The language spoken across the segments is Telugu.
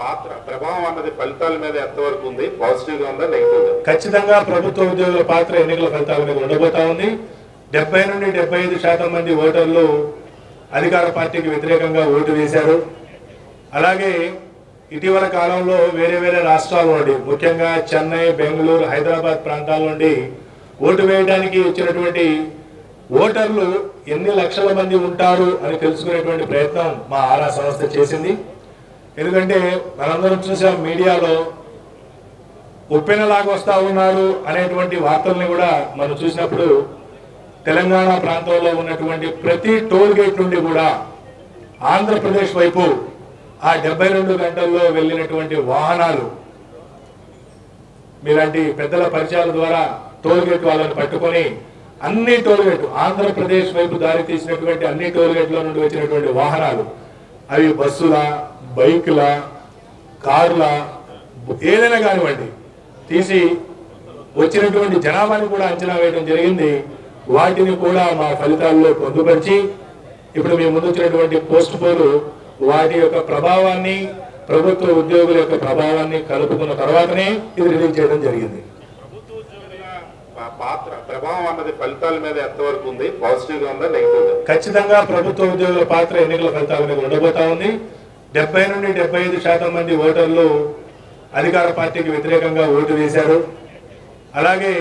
పాత్ర ప్రభావం అన్నది ఫలితాల మీద ఎంతవరకు ఉంది? పాజిటివ్గా ఉందా? నెగిటివ్గా ఖచ్చితంగా ప్రభుత్వ ఉద్యోగుల పాత్ర ఎన్నికల ఫలితాల మీద ఉండబోతా ఉంది. డెబ్బై నుండి డెబ్బై ఐదు శాతం మంది ఓటర్లు అధికార పార్టీకి వ్యతిరేకంగా ఓటు వేశారు. అలాగే ఇటీవల కాలంలో వేరే వేరే రాష్ట్రాల నుండి ముఖ్యంగా చెన్నై బెంగళూరు హైదరాబాద్ ప్రాంతాల నుండి ఓటు వేయడానికి వచ్చినటువంటి ఓటర్లు ఎన్ని లక్షల మంది ఉంటారు అని తెలుసుకునేటువంటి ప్రయత్నం మా ఆరా సంస్థ చేసింది. ఎందుకంటే మనందరం చూసాం మీడియాలో ఉప్పెనలాగా వస్తా ఉన్నారు అనేటువంటి వార్తల్ని కూడా మనం చూసినప్పుడు తెలంగాణ ప్రాంతంలో ఉన్నటువంటి ప్రతి టోల్ గేట్ నుండి కూడా ఆంధ్రప్రదేశ్ వైపు ఆ డెబ్బై రెండు గంటల్లో వెళ్ళినటువంటి వాహనాలు మీలాంటి పెద్దల పరిచయాల ద్వారా టోల్ గేట్ వాళ్ళని పట్టుకొని అన్ని టోల్గేట్ ఆంధ్రప్రదేశ్ వైపు దారి తీసినటువంటి అన్ని టోల్గేట్ల నుండి వచ్చినటువంటి వాహనాలు అవి బస్సుల బైకుల కార్ల ఏదైనా కానివ్వండి తీసి వచ్చినటువంటి జనాభాని కూడా అంచనా వేయడం జరిగింది. వాటిని కూడా మా ఫలితాల్లో పొందుపరిచి ఇప్పుడు మేము ముందు వచ్చినటువంటి పోస్ట్ పోలు వాటి యొక్క ప్రభావాన్ని ప్రభుత్వ ఉద్యోగుల యొక్క ప్రభావాన్ని కలుపుకున్న తర్వాతనే ఇది రిలీజ్ చేయడం జరిగింది. పాత్ర ప్రభావం అన్నది ఫలితాల మీద ఎంతవరకు ఉంది? పాజిటివ్గా ఉందా? నెగిటివ్గా ఖచ్చితంగా ప్రభుత్వ ఉద్యోగుల పాత్ర ఎన్నికల ఫలితాల మీద ఉండబోతా ఉంది. డెబ్బై నుండి డెబ్బై ఐదు శాతం మంది ఓటర్లు అధికార పార్టీకి వ్యతిరేకంగా ఓటు వేశారు. అలాగే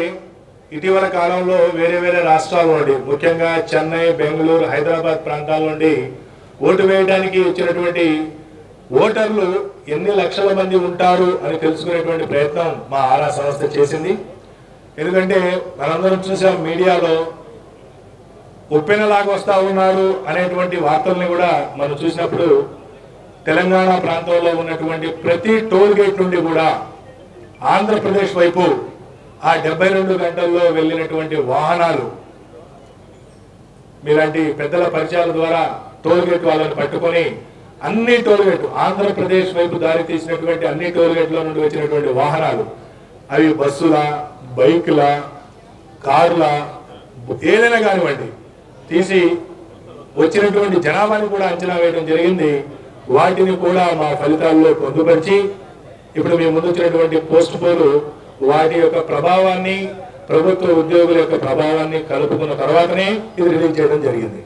ఇటీవల కాలంలో వేరే వేరే రాష్ట్రాల నుండి ముఖ్యంగా చెన్నై బెంగళూరు హైదరాబాద్ ప్రాంతాల నుండి ఓటు వేయడానికి వచ్చినటువంటి ఓటర్లు ఎన్ని లక్షల మంది ఉంటారు అని తెలుసుకునేటువంటి ప్రయత్నం మా ఆరా సంస్థ చేసింది. ఎందుకంటే మనందరం చూసాం మీడియాలో ఉప్పెనలాగా వస్తా ఉన్నారు అనేటువంటి వార్తల్ని కూడా మనం చూసినప్పుడు తెలంగాణ ప్రాంతంలో ఉన్నటువంటి ప్రతి టోల్ గేట్ నుండి కూడా ఆంధ్రప్రదేశ్ వైపు ఆ డెబ్బై రెండు గంటల్లో వెళ్ళినటువంటి వాహనాలు మీలాంటి పెద్దల పరిచయాల ద్వారా టోల్ గేట్ వాళ్ళని పట్టుకొని అన్ని టోల్ గేట్ ఆంధ్రప్రదేశ్ వైపు దారి తీసినటువంటి అన్ని టోల్ గేట్ల నుండి వచ్చినటువంటి వాహనాలు అవి బస్సుల బైక్ల కార్ల ఏదైనా కానివ్వండి తీసి వచ్చినటువంటి జనాభాని కూడా అంచనా వేయడం జరిగింది. వాటిని కూడా మా ఫలితాల్లో పొందుపరిచి ఇప్పుడు మేము ముందు వచ్చినటువంటి పోస్ట్ పోలు వాటి యొక్క ప్రభావాన్ని ప్రభుత్వ ఉద్యోగుల యొక్క ప్రభావాన్ని కలుపుకున్న తర్వాతనే ఇది రిలీజ్ చేయడం జరిగింది.